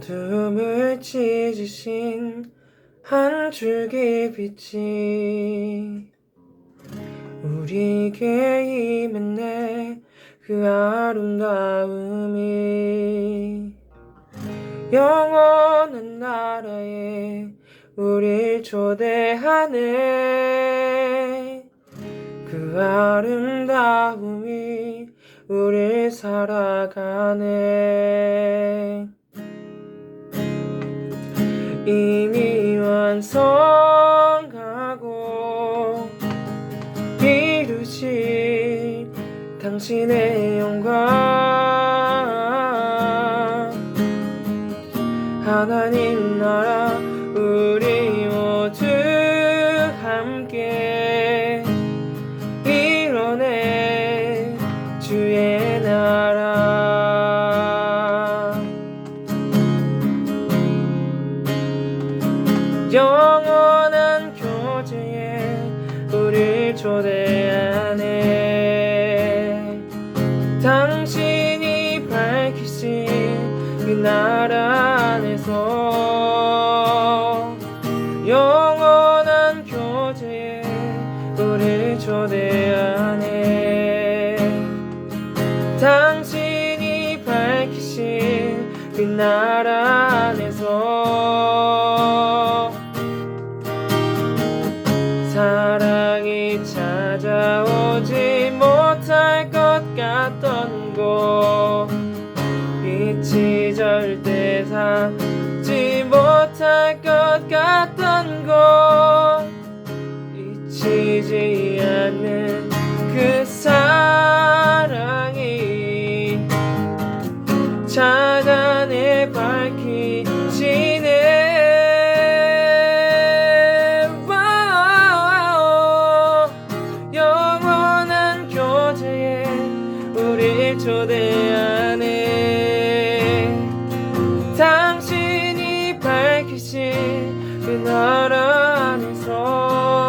어둠을 찢으신 한 줄기 빛이 우리에게 임했네 그 아름다움이 영원한 나라에 우릴 초대하네. 그 아름다움이 우릴 살아가네 이미 완성하고 이루실 당신의 영광. 하나님 나라 우리 영원한 교제에 우릴 초대하네. 당신이 밝히신 그 나라 안에서 영원한 교제에 우릴 초대하네. 당신이 밝히신 그 나라 안에서 사랑이 찾아오지 못할 것 같던 곳. 빛이 절대 사지 못할 것 같던 곳. 잊히지 않는 그 사랑이 차단에 밝히 초대하네. 당신이 밝히신 그 나라 안에서